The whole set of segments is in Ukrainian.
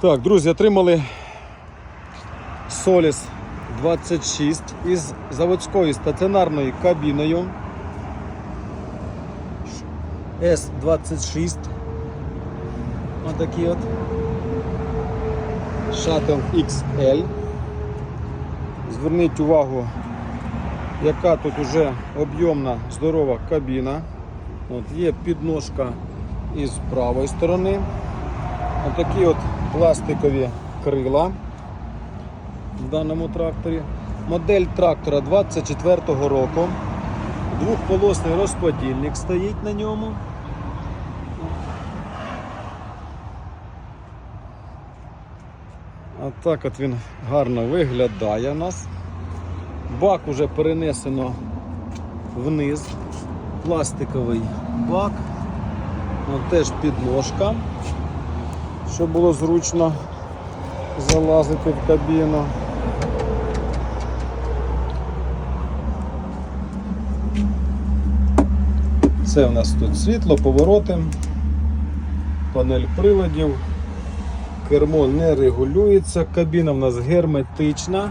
Так, друзі, отримали Solis 26 із заводською стаціонарною кабіною. S26. Отакий от. Shuttle XL. Зверніть увагу, яка тут уже об'ємна здорова кабіна. От, є підножка із правої сторони. Отакі от пластикові крила в даному тракторі. Модель трактора 24-го року. Двохполосний розподільник стоїть на ньому. А так от він гарно виглядає у нас. Бак уже перенесено вниз. Пластиковий бак. От теж підножка, щоб було зручно залазити в кабіну. Це в нас тут світло, повороти, панель приладів, кермо не регулюється, кабіна в нас герметична,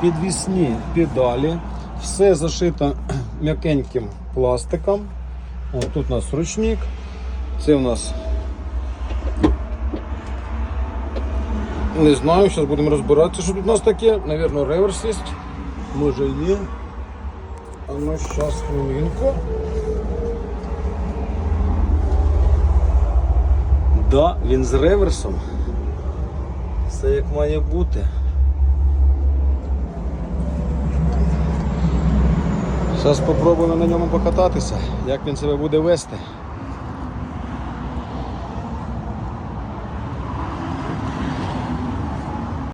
підвісні педалі, все зашито м'якеньким пластиком. О, тут у нас ручник, це у нас не знаю, зараз будемо розбиратися, що тут у нас таке. Навірно, реверс є. Може і ні. А ну зараз хвилинку. Да, він з реверсом. Все як має бути. Зараз спробуємо на ньому покататися, як він себе буде вести.